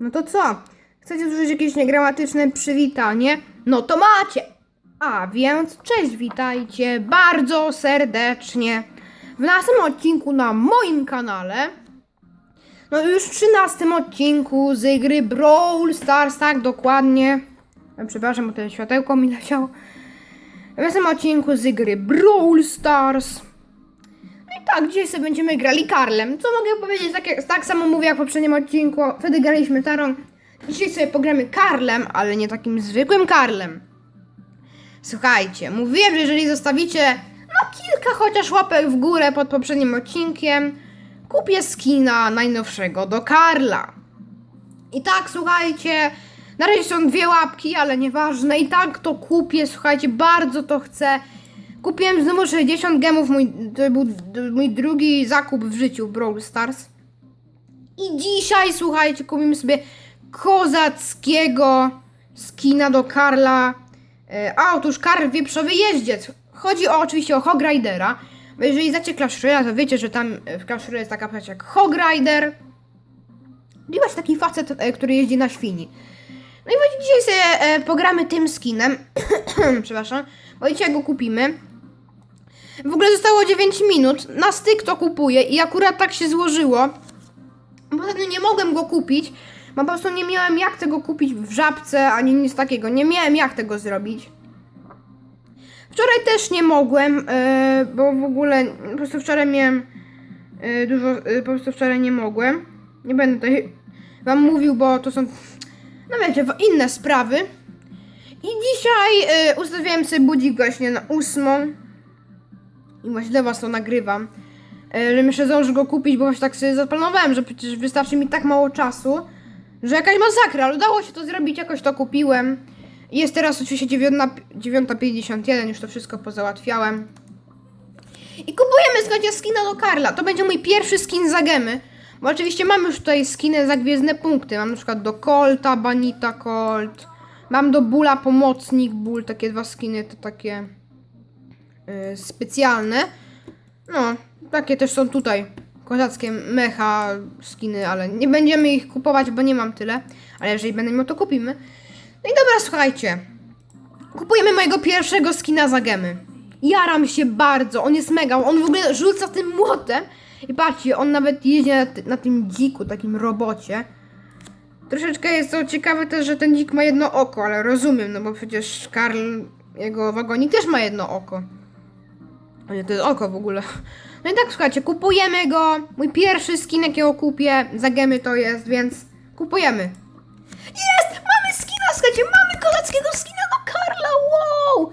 No to co? Chcecie usłyszeć jakieś niegramatyczne przywitanie? No to macie! A więc cześć, witajcie bardzo serdecznie w naszym odcinku na moim kanale. No już w 13 odcinku z gry Brawl Stars, tak dokładnie. E, Przepraszam, bo to światełko mi leciało. W 13 odcinku z gry Brawl Stars. Tak, dzisiaj sobie będziemy grali Karlem. Co mogę powiedzieć, tak, jak, tak samo mówię jak w poprzednim odcinku. Wtedy graliśmy Tarą. Dzisiaj sobie pogramy Karlem, ale nie takim zwykłym Karlem. Słuchajcie, mówiłem, że jeżeli zostawicie no kilka chociaż łapek w górę pod poprzednim odcinkiem, kupię skina najnowszego do Karla. I tak, słuchajcie, na razie są dwie łapki, ale nieważne. I tak to kupię, słuchajcie, bardzo to chcę. Kupiłem znowu 60 gemów, mój, to był mój drugi zakup w życiu Brawl Stars. I dzisiaj, słuchajcie, kupimy sobie kozackiego skina do Karla. E, A otóż Karl Wieprzowy Jeździec. Chodzi o, oczywiście o Hog Ridera. Bo jeżeli znacie Clash Royale, to wiecie, że tam e, w Clash Royale jest taka postać jak Hog Rider. I właśnie taki facet, e, który jeździ na świni. No i właśnie dzisiaj sobie pogramy tym skinem. Przepraszam. Bo dzisiaj go kupimy. W ogóle zostało 9 minut. Na styk to kupuję i akurat tak się złożyło. Bo ostatnio nie mogłem go kupić, bo po prostu nie miałem jak tego kupić w żabce, ani nic takiego. Nie miałem jak tego zrobić. Wczoraj też nie mogłem, e, bo w ogóle po prostu wczoraj miałem e, dużo, e, po prostu wczoraj nie mogłem. Nie będę tutaj wam mówił, bo to są, no wiecie, inne sprawy. I dzisiaj e, ustawiałem sobie budzik właśnie na ósmą. I właśnie dla was to nagrywam. Że myślę, zdążę go kupić, bo właśnie tak sobie zaplanowałem, że przecież wystarczy mi tak mało czasu, że jakaś masakra, ale udało się to zrobić, jakoś to kupiłem. Jest teraz oczywiście 9 9.51, już to wszystko pozałatwiałem. I kupujemy, słuchajcie, skina do Karla. To będzie mój pierwszy skin za gemy. Bo oczywiście mam już tutaj skiny za gwiezdne punkty. Mam na przykład do Colta, Banita Colt. Mam do Bula Pomocnik Bull, takie dwa skiny, to takie y, specjalne. No, takie też są tutaj. Kozackie mecha skiny, ale nie będziemy ich kupować, bo nie mam tyle. Ale jeżeli będę miał, to kupimy. No i dobra, słuchajcie. Kupujemy mojego pierwszego skina za gemy. Jaram się bardzo, on jest mega, on w ogóle rzuca tym młotem. I patrzcie, on nawet jeździ na, na tym dziku, takim robocie. Troszeczkę jest to ciekawe też, że ten dzik ma jedno oko, ale rozumiem, no bo przecież Karl, jego wagonik też ma jedno oko. Nie, to jest oko w ogóle. No i tak, słuchajcie, kupujemy go. Mój pierwszy skin, jakiego kupię, za gemy to jest, więc kupujemy. Jest! Mamy skina, słuchajcie, mamy kozackiego skina do Karla, wow!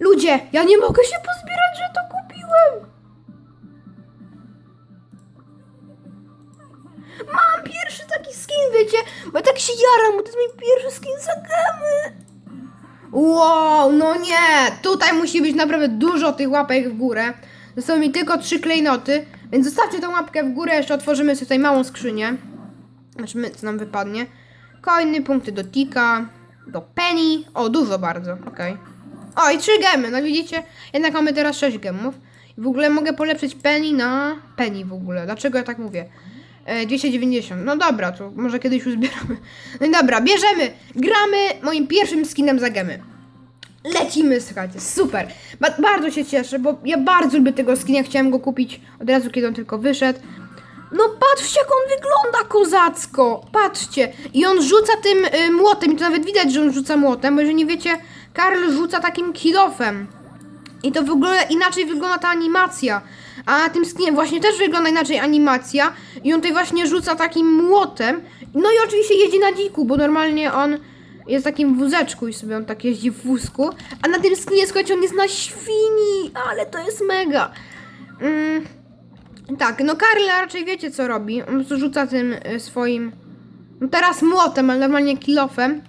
Ludzie, ja nie mogę się pozbierać, że to kupiłem. Mam pierwszy taki skin, wiecie? Bo tak się jaram, bo to jest mój pierwszy skin za gemy. Wow, no nie! Tutaj musi być naprawdę dużo tych łapek w górę. Zostały mi tylko trzy klejnoty, więc zostawcie tą łapkę w górę, jeszcze otworzymy sobie tutaj małą skrzynię. Zobaczymy, co nam wypadnie. Coiny, punkty do Tika, do Penny. O, dużo bardzo, okej. O, i trzy gemy, no widzicie? Jednak mamy teraz sześć gemów. I w ogóle mogę polepszyć Penny na Penny w ogóle. Dlaczego ja tak mówię? E, 290. No dobra, to może kiedyś uzbieramy. No i dobra, bierzemy, gramy moim pierwszym skinem za gemy. Lecimy, słuchajcie, super. Ba bardzo się cieszę, bo ja bardzo lubię tego skina, chciałem go kupić od razu, kiedy on tylko wyszedł. No patrzcie, jak on wygląda kozacko, patrzcie. I on rzuca tym y, młotem, i to nawet widać, że on rzuca młotem, bo jeżeli nie wiecie, Karl rzuca takim kilofem. I to w ogóle inaczej wygląda ta animacja. A tym skinie właśnie też wygląda inaczej animacja. I on tutaj właśnie rzuca takim młotem. No i oczywiście jeździ na dziku, bo normalnie on jest w takim wózeczku i sobie on tak jeździ w wózku. A na tym skinie, słuchajcie, on jest na świni. Ale to jest mega. Mm, tak, no Karl raczej wiecie co robi. On po prostu rzuca tym y, swoim. No teraz młotem, ale normalnie kilofem.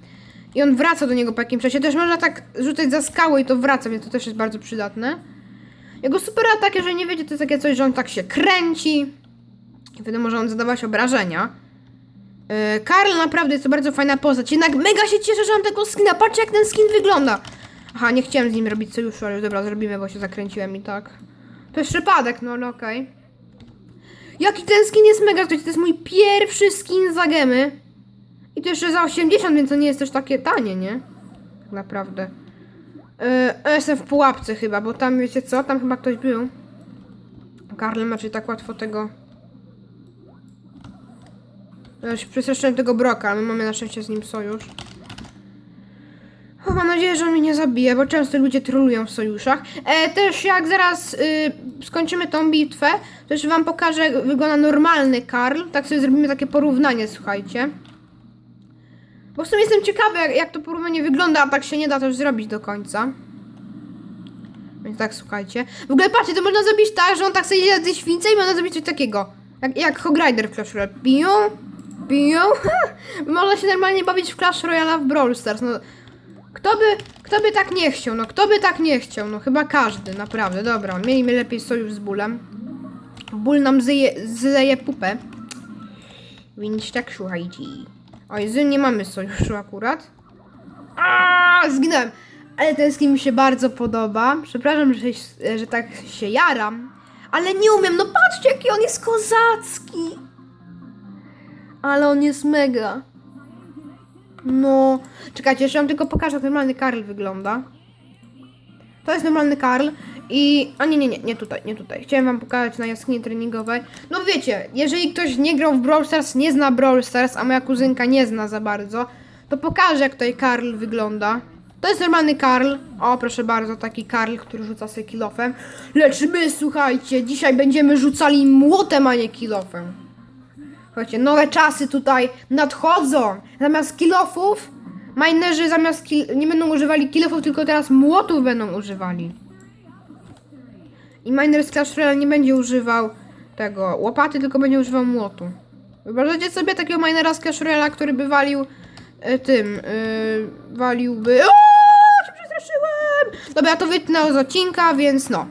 I on wraca do niego po jakimś czasie. Też można tak rzucać za skałę i to wraca, więc to też jest bardzo przydatne. Jego super atak, jeżeli nie wiecie, to jest takie coś, że on tak się kręci. Wiadomo, że on zadawać obrażenia. Yy, Karl naprawdę jest to bardzo fajna postać. Jednak mega się cieszę, że mam tego skina. Patrzcie, jak ten skin wygląda. Aha, nie chciałem z nim robić sojuszu, ale już dobra, zrobimy, bo się zakręciłem i tak. To jest przypadek, no ale okej. Jaki ten skin jest mega, to jest mój pierwszy skin za gemy. I to jeszcze za 80, więc to nie jest też takie tanie, nie? Tak naprawdę. Yy, jestem w pułapce chyba, bo tam wiecie co? Tam chyba ktoś był. Karl raczej tak łatwo tego. Już przestraszyłem tego Broka, my mamy na szczęście z nim sojusz. O, mam nadzieję, że on mnie nie zabije, bo często ludzie trolują w sojuszach. E, też jak zaraz y, skończymy tą bitwę, jeszcze wam pokażę, jak wygląda normalny Karl. Tak sobie zrobimy takie porównanie, słuchajcie. Bo w sumie jestem ciekawy, jak, to porównanie wygląda, a tak się nie da też zrobić do końca. Więc tak, słuchajcie. W ogóle patrzcie, to można zrobić tak, że on tak sobie jedzie na śwince i można zrobić coś takiego. Jak, jak Hog Rider w Clash Royale. Piją, piją. można się normalnie bawić w Clash Royale w Brawl Stars. No, kto by, kto by tak nie chciał? No kto by tak nie chciał? No chyba każdy, naprawdę. Dobra, miejmy lepiej sojusz z bólem. Ból nam zje, zleje pupę. Więc tak słuchajcie. Oj, z nie mamy sojuszu akurat. Aaaa, zginąłem. Ale ten skin mi się bardzo podoba. Przepraszam, że, że tak się jaram. Ale nie umiem. No patrzcie, jaki on jest kozacki. Ale on jest mega. No. Czekajcie, jeszcze wam tylko pokażę, jak normalny Karl wygląda. To jest normalny Karl. I. A nie, nie, nie, nie tutaj, nie tutaj. Chciałem wam pokazać na jaskini treningowej. No wiecie, jeżeli ktoś nie grał w Brawl Stars, nie zna Brawl Stars, a moja kuzynka nie zna za bardzo, to pokażę, jak tutaj Karl wygląda. To jest normalny Karl. O, proszę bardzo, taki Karl, który rzuca sobie kilofem. Lecz my, słuchajcie, dzisiaj będziemy rzucali młotem, a nie kilofem. Słuchajcie, nowe czasy tutaj nadchodzą. Zamiast kilofów, minerzy zamiast kil- nie będą używali kilofów, tylko teraz młotów będą używali. I miner z Clash Royale nie będzie używał tego łopaty, tylko będzie używał młotu. Wyobrażacie sobie takiego minera z Clash Royale, który by walił e, tym, e, waliłby... O, się przestraszyłem! Dobra, to wytnę z odcinka, więc no.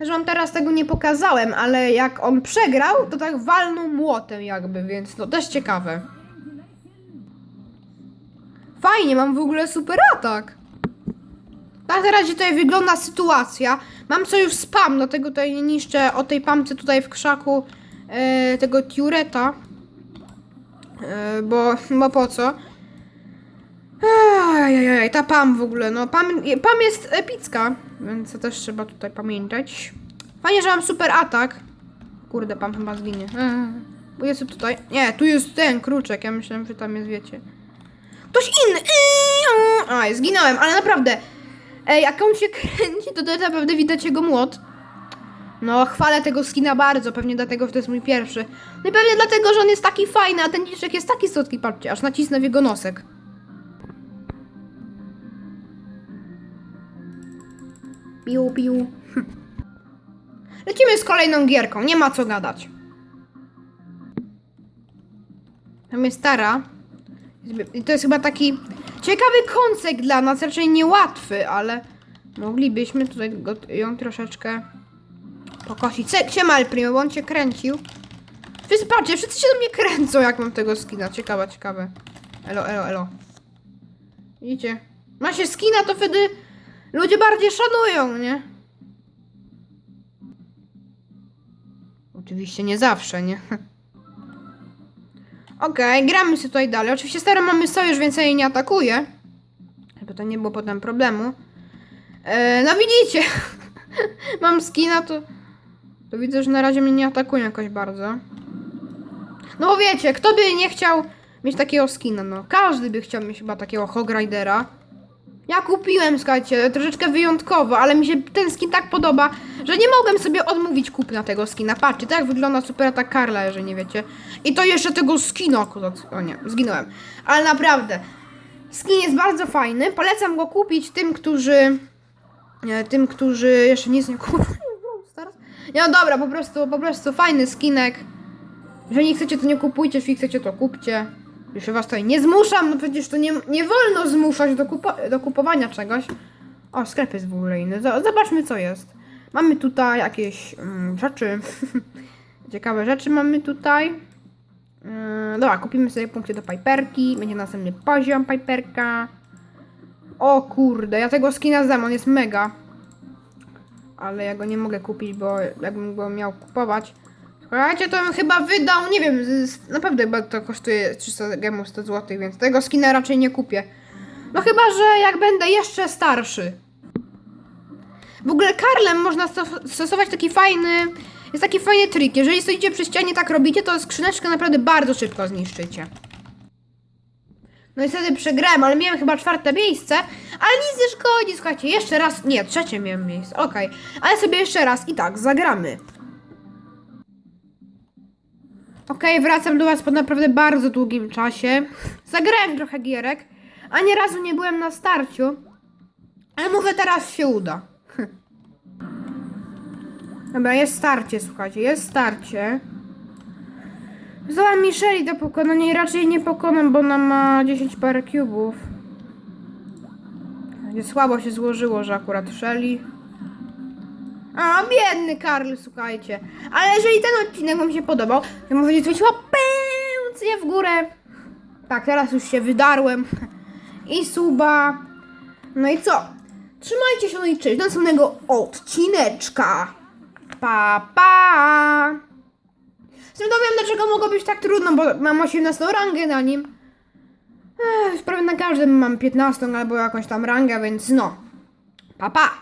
Że teraz tego nie pokazałem, ale jak on przegrał, to tak walnął młotem jakby, więc no też ciekawe. Fajnie, mam w ogóle super atak. Na razie tutaj wygląda sytuacja. Mam sojusz spam, dlatego tutaj nie niszczę o tej pamce tutaj w krzaku e, tego Tureta. E, bo, bo po co? Ajajaj, ta pam w ogóle, no pam, pam jest epicka, więc to też trzeba tutaj pamiętać. Fajnie, że mam super atak. Kurde, pam chyba zginie. Eee, Bo jest tutaj. Nie, tu jest ten kruczek, ja myślałem, że tam jest, wiecie. Ktoś inny! A, zginąłem, ale naprawdę. Ej, jak on się kręci, to, to naprawdę widać jego młot. No, chwalę tego skina bardzo, pewnie dlatego, że to jest mój pierwszy. No i pewnie dlatego, że on jest taki fajny, a ten liczek jest taki słodki, patrzcie, aż nacisnę w jego nosek. Piu, piu. Lecimy z kolejną gierką, nie ma co gadać. Tam jest stara. I to jest chyba taki ciekawy koncept dla nas, raczej niełatwy, ale moglibyśmy tutaj go, ją troszeczkę pokosić. Siema El Primo, bo on cię kręcił. Wszyscy, wszyscy się do mnie kręcą, jak mam tego skina. Ciekawe, ciekawe. Elo, elo, elo. Widzicie? Ma się skina, to wtedy ludzie bardziej szanują, nie? Oczywiście nie zawsze, nie? Okej, gramy sobie tutaj dalej. Oczywiście staro mamy sojusz, więc jej nie atakuję. Żeby to nie było potem problemu. E, no widzicie. Mam skina, to... To widzę, że na razie mnie nie atakują jakoś bardzo. No bo wiecie, kto by nie chciał mieć takiego skina, no. Każdy by chciał mieć chyba takiego Hog Ridera. Ja kupiłem, słuchajcie, troszeczkę wyjątkowo, ale mi się ten skin tak podoba, że nie mogłem sobie odmówić kupna tego skina. Patrzcie, tak wygląda super atak Karla, jeżeli nie wiecie. I to jeszcze tego skina akurat. O nie, zginąłem. Ale naprawdę, skin jest bardzo fajny. Polecam go kupić tym, którzy... e, Tym, którzy jeszcze nic nie. Nie, no dobra, po prostu, po prostu fajny skinek. Jeżeli nie chcecie, to nie kupujcie, jeśli chcecie, to kupcie. Już was tutaj nie zmuszam, no przecież to nie, nie wolno zmuszać do, kupo- do kupowania czegoś. O, sklep jest w ogóle inny. Zobaczmy, co jest. Mamy tutaj jakieś mm, rzeczy. Ciekawe rzeczy mamy tutaj. Yy, dobra, kupimy sobie punkty do Piperki. Będzie następny poziom Piperka. O kurde, ja tego skina znam, on jest mega. Ale ja go nie mogę kupić, bo jakbym go miał kupować, Słuchajcie, to bym chyba wydał, nie wiem, naprawdę chyba to kosztuje 300 gemów 100 zł, więc tego skina raczej nie kupię. No chyba, że jak będę jeszcze starszy. W ogóle Karlem można sto- stosować taki fajny, jest taki fajny trik. Jeżeli stoicie przy ścianie, tak robicie, to skrzyneczkę naprawdę bardzo szybko zniszczycie. No i wtedy przegrałem, ale miałem chyba czwarte miejsce, ale nic nie szkodzi, słuchajcie, jeszcze raz, nie, trzecie miałem miejsce, okej, ale sobie jeszcze raz i tak, zagramy. Okej, wracam do Was po naprawdę bardzo długim czasie. Zagrałem trochę gierek, a nie razu nie byłem na starciu, ale może teraz się uda. Dobra, jest starcie, słuchajcie, jest starcie. Zła Micheli do pokonania i raczej nie pokonam, bo ona ma 10 parę cubów. Nie słabo się złożyło, że akurat Shelly. A, biedny Karl, słuchajcie. Ale jeżeli ten odcinek Wam się podobał, to możecie coś pęcnie w górę. Tak, teraz już się wydarłem. I suba. No i co? Trzymajcie się, no i cześć. Do następnego odcineczka. Pa, pa. Zresztą dlaczego mogło być tak trudno, bo mam 18 rangę na nim. Ech, prawie na każdym mam 15 albo jakąś tam rangę, więc no. Pa, pa.